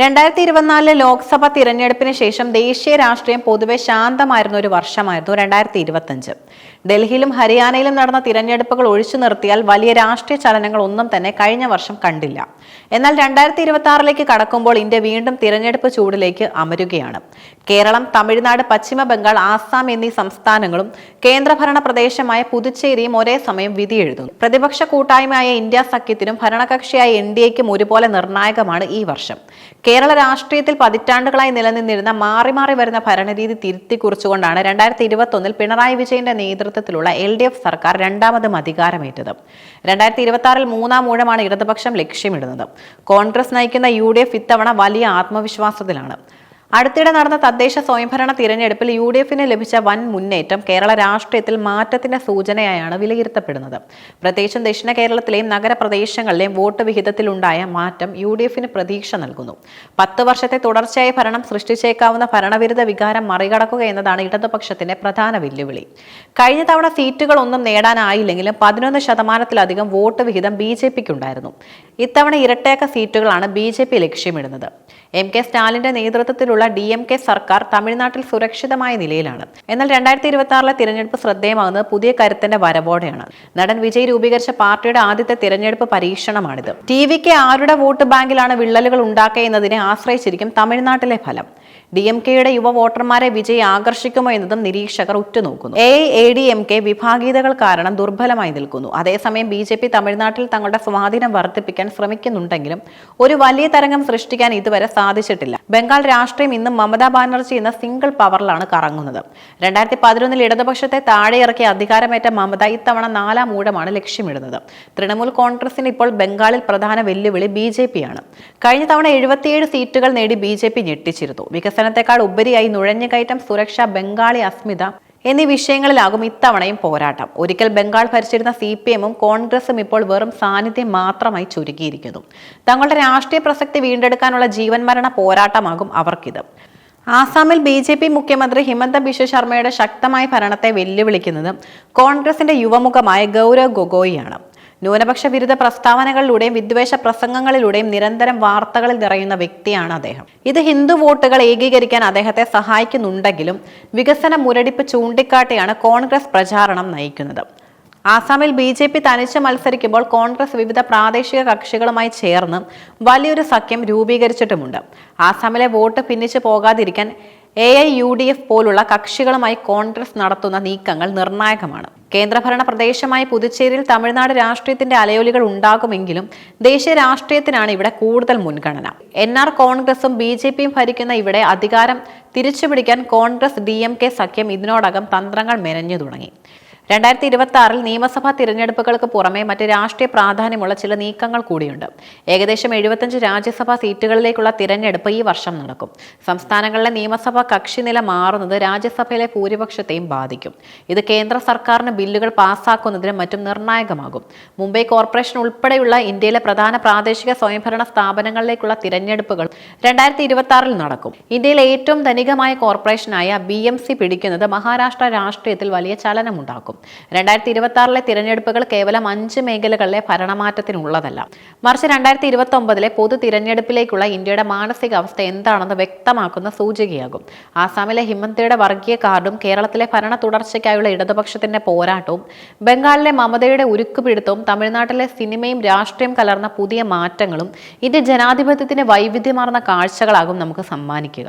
രണ്ടായിരത്തി ഇരുപത്തിനാലിലെ ലോക്സഭ തിരഞ്ഞെടുപ്പിന് ശേഷം ദേശീയ രാഷ്ട്രീയം പൊതുവെ ശാന്തമായിരുന്ന ഒരു വർഷമായിരുന്നു രണ്ടായിരത്തി ഇരുപത്തഞ്ച് ഡൽഹിയിലും ഹരിയാനയിലും നടന്ന തിരഞ്ഞെടുപ്പുകൾ ഒഴിച്ചു നിർത്തിയാൽ വലിയ രാഷ്ട്രീയ ചലനങ്ങൾ ഒന്നും തന്നെ കഴിഞ്ഞ വർഷം കണ്ടില്ല. എന്നാൽ രണ്ടായിരത്തി ഇരുപത്തി ആറിലേക്ക് കടക്കുമ്പോൾ ഇന്ത്യ വീണ്ടും തിരഞ്ഞെടുപ്പ് ചൂടിലേക്ക് അമരുകയാണ്. കേരളം തമിഴ്നാട് പശ്ചിമ ബംഗാൾ ആസാം എന്നീ സംസ്ഥാനങ്ങളും കേന്ദ്രഭരണ പ്രദേശമായ പുതുച്ചേരിയും ഒരേ സമയം വിധിയെഴുതുന്നു. പ്രതിപക്ഷ കൂട്ടായ്മയായ ഇന്ത്യ സഖ്യത്തിനും ഭരണകക്ഷിയായ എൻ ഡി എക്കും ഒരുപോലെ നിർണായകമാണ് ഈ വർഷം. കേരള രാഷ്ട്രീയത്തിൽ പതിറ്റാണ്ടുകളായി നിലനിന്നിരുന്ന മാറി മാറി വരുന്ന ഭരണരീതി തിരുത്തി കുറിച്ചുകൊണ്ടാണ് രണ്ടായിരത്തി ഇരുപത്തൊന്നിൽ പിണറായി വിജയന്റെ നേതൃത്വത്തിലുള്ള എൽ ഡി എഫ് സർക്കാർ രണ്ടാമതും അധികാരമേറ്റത്. രണ്ടായിരത്തി ഇരുപത്തി ആറിൽ മൂന്നാം ഊഴമാണ് ഇടതുപക്ഷം ലക്ഷ്യമിടുന്നത്. കോൺഗ്രസ് നയിക്കുന്ന യു ഡി എഫ് ഇത്തവണ വലിയ ആത്മവിശ്വാസത്തിലാണ്. അടുത്തിടെ നടന്ന തദ്ദേശ സ്വയംഭരണ തിരഞ്ഞെടുപ്പിൽ യു ഡി എഫിന് ലഭിച്ച വൻ മുന്നേറ്റം കേരള രാഷ്ട്രീയത്തിൽ മാറ്റത്തിന്റെ സൂചനയായാണ് വിലയിരുത്തപ്പെടുന്നത്. പ്രത്യേകിച്ചും ദക്ഷിണ കേരളത്തിലെയും നഗരപ്രദേശങ്ങളിലെയും വോട്ട് വിഹിതത്തിലുണ്ടായ മാറ്റം യു ഡി എഫിന് പ്രതീക്ഷ നൽകുന്നു. പത്ത് വർഷത്തെ തുടർച്ചയായ ഭരണം സൃഷ്ടിച്ചേക്കാവുന്ന ഭരണവിരുദ്ധ വികാരം മറികടക്കുക എന്നതാണ് ഇടതുപക്ഷത്തിന്റെ പ്രധാന വെല്ലുവിളി. കഴിഞ്ഞ തവണ സീറ്റുകൾ ഒന്നും നേടാനായില്ലെങ്കിലും പതിനൊന്ന് ശതമാനത്തിലധികം വോട്ട് വിഹിതം ബി ജെ പിക്കുണ്ടായിരുന്നു. ഇത്തവണ ഇരട്ടേക്ക സീറ്റുകളാണ് ബി ജെ പി ലക്ഷ്യമിടുന്നത്. എം കെ സ്റ്റാലിന്റെ നേതൃത്വത്തിലുള്ള ഡി എം കെ സർക്കാർ തമിഴ്നാട്ടിൽ സുരക്ഷിതമായ നിലയിലാണ്. എന്നാൽ രണ്ടായിരത്തി ഇരുപത്തി ആറിലെ തിരഞ്ഞെടുപ്പ് ശ്രദ്ധേയമാകുന്നത് പുതിയ കരുത്തിന്റെ വരവോടെയാണ്. നടൻ വിജയ് രൂപീകരിച്ച പാർട്ടിയുടെ ആദ്യത്തെ തിരഞ്ഞെടുപ്പ് പരീക്ഷണമാണിത്. ടി വിക്ക് ആരുടെ വോട്ട് ബാങ്കിലാണ് വിള്ളലുകൾ ഉണ്ടാക്കുക എന്നതിനെ ആശ്രയിച്ചിരിക്കും തമിഴ്നാട്ടിലെ ഫലം. ഡി എം കെയുടെ യുവ വോട്ടർമാരെ വിജയി ആകർഷിക്കുമോ എന്നതും നിരീക്ഷകർ ഉറ്റുനോക്കുന്നു. A A D M K വിഭാഗീയതകൾ കാരണം ദുർബലമായി നിൽക്കുന്നു. അതേസമയം ബി ജെ പി തമിഴ്നാട്ടിൽ തങ്ങളുടെ സ്വാധീനം വർദ്ധിപ്പിക്കാൻ ശ്രമിക്കുന്നുണ്ടെങ്കിലും ഒരു വലിയ തരംഗം സൃഷ്ടിക്കാൻ ഇതുവരെ സാധിച്ചിട്ടില്ല. ബംഗാൾ രാഷ്ട്രീയം ഇന്നും മമതാ ബാനർജി എന്ന സിംഗിൾ പവറിലാണ് കറങ്ങുന്നത്. രണ്ടായിരത്തി പതിനൊന്നിൽ ഇടതുപക്ഷത്തെ താഴെയിറക്കി അധികാരമേറ്റ മമത ഇത്തവണ നാലാം ഊഴമാണ് ലക്ഷ്യമിടുന്നത്. തൃണമൂൽ കോൺഗ്രസിന് ഇപ്പോൾ ബംഗാളിൽ പ്രധാന വെല്ലുവിളി ബി ജെ പിയാണ് കഴിഞ്ഞ തവണ എഴുപത്തിയേഴ് സീറ്റുകൾ നേടി ബി ജെ പി ഞെട്ടിച്ചിരുന്നു. വികസനത്തെക്കാൾ ഉപരിയായി നുഴഞ്ഞുകയറ്റം സുരക്ഷ ബംഗാളി അസ്മിത എന്നീ വിഷയങ്ങളിലാകും ഇത്തവണയും പോരാട്ടം. ഒരിക്കൽ ബംഗാൾ ഭരിച്ചിരുന്ന സി പി എമ്മും കോൺഗ്രസും ഇപ്പോൾ വെറും സാന്നിധ്യം മാത്രമായി ചുരുക്കിയിരിക്കുന്നു. തങ്ങളുടെ രാഷ്ട്രീയ പ്രസക്തി വീണ്ടെടുക്കാനുള്ള ജീവൻ മരണ പോരാട്ടമാകും അവർക്കിത്. ആസാമിൽ ബി ജെ പി മുഖ്യമന്ത്രി ഹിമന്ത ബിശ്വ ശർമ്മയുടെ ശക്തമായ ഭരണത്തെ വെല്ലുവിളിക്കുന്നത് കോൺഗ്രസിന്റെ യുവമുഖമായ ഗൗരവ് ഗൊഗോയിയാണ്. ന്യൂനപക്ഷ വിരുദ്ധ പ്രസ്താവനകളിലൂടെയും വിദ്വേഷ പ്രസംഗങ്ങളിലൂടെയും നിരന്തരം വാർത്തകളിൽ നിറയുന്ന വ്യക്തിയാണ് അദ്ദേഹം. ഇത് ഹിന്ദു വോട്ടുകൾ ഏകീകരിക്കാൻ അദ്ദേഹത്തെ സഹായിക്കുന്നുണ്ടെങ്കിലും വികസന മുരടിപ്പ് ചൂണ്ടിക്കാട്ടിയാണ് കോൺഗ്രസ് പ്രചാരണം നയിക്കുന്നത്. ആസാമിൽ ബി ജെ പി തനിച്ച് മത്സരിക്കുമ്പോൾ കോൺഗ്രസ് വിവിധ പ്രാദേശിക കക്ഷികളുമായി ചേർന്ന് വലിയൊരു സഖ്യം രൂപീകരിച്ചിട്ടുമുണ്ട്. ആസാമിലെ വോട്ട് പിന്നിച്ചു പോകാതിരിക്കാൻ A I U D F പോലുള്ള കക്ഷികളുമായി കോൺഗ്രസ് നടത്തുന്ന നീക്കങ്ങൾ നിർണായകമാണ്. കേന്ദ്രഭരണ പ്രദേശമായ പുതുച്ചേരിയിൽ തമിഴ്നാട് രാഷ്ട്രീയത്തിന്റെ അലയൊലികൾ ഉണ്ടാകുമെങ്കിലും ദേശീയ രാഷ്ട്രീയത്തിനാണ് ഇവിടെ കൂടുതൽ മുൻഗണന. എൻ ആർ കോൺഗ്രസും ബി ജെ പിയും ഭരിക്കുന്ന ഇവിടെ അധികാരം തിരിച്ചുപിടിക്കാൻ കോൺഗ്രസ് ഡി എം കെ സഖ്യം ഇതിനോടകം തന്ത്രങ്ങൾ മെനഞ്ഞു തുടങ്ങി. രണ്ടായിരത്തി ഇരുപത്തി ആറിൽ നിയമസഭാ തിരഞ്ഞെടുപ്പുകൾക്ക് പുറമെ മറ്റ് രാഷ്ട്രീയ പ്രാധാന്യമുള്ള ചില നീക്കങ്ങൾ കൂടിയുണ്ട്. ഏകദേശം എഴുപത്തഞ്ച് രാജ്യസഭാ സീറ്റുകളിലേക്കുള്ള തിരഞ്ഞെടുപ്പ് ഈ വർഷം നടക്കും. സംസ്ഥാനങ്ങളിലെ നിയമസഭാ കക്ഷി നില മാറുന്നത് രാജ്യസഭയിലെ ഭൂരിപക്ഷത്തെയും ബാധിക്കും. ഇത് കേന്ദ്ര സർക്കാരിന് ബില്ലുകൾ പാസ്സാക്കുന്നതിനും മറ്റും നിർണായകമാകും. മുംബൈ കോർപ്പറേഷൻ ഉൾപ്പെടെയുള്ള ഇന്ത്യയിലെ പ്രധാന പ്രാദേശിക സ്വയംഭരണ സ്ഥാപനങ്ങളിലേക്കുള്ള തിരഞ്ഞെടുപ്പുകൾ രണ്ടായിരത്തി ഇരുപത്തി ആറിൽ നടക്കും. ഇന്ത്യയിലെ ഏറ്റവും ധനികമായ കോർപ്പറേഷനായ ബി എം സി പിടിക്കുന്നത് മഹാരാഷ്ട്ര രാഷ്ട്രീയത്തിൽ വലിയ ചലനമുണ്ടാക്കും. രണ്ടായിരത്തി ഇരുപത്തി ആറിലെ തിരഞ്ഞെടുപ്പുകൾ കേവലം അഞ്ച് മേഖലകളിലെ ഭരണമാറ്റത്തിനുള്ളതല്ല. മറിച്ച് രണ്ടായിരത്തി ഇരുപത്തി ഒമ്പതിലെ പൊതു തിരഞ്ഞെടുപ്പിലേക്കുള്ള ഇന്ത്യയുടെ മാനസികാവസ്ഥ എന്താണെന്ന് വ്യക്തമാക്കുന്ന സൂചികയാകും. ആസാമിലെ ഹിമന്തയുടെ വർഗീയ കാർഡും കേരളത്തിലെ ഭരണ തുടർച്ചയ്ക്കായുള്ള ഇടതുപക്ഷത്തിന്റെ പോരാട്ടവും ബംഗാളിലെ മമതയുടെ ഉരുക്കുപിടുത്തവും തമിഴ്നാട്ടിലെ സിനിമയും രാഷ്ട്രീയം കലർന്ന പുതിയ മാറ്റങ്ങളും ഇന്ത്യ ജനാധിപത്യത്തിന്റെ വൈവിധ്യമാർന്ന കാഴ്ചകളാകും നമുക്ക് സമ്മാനിക്കുക.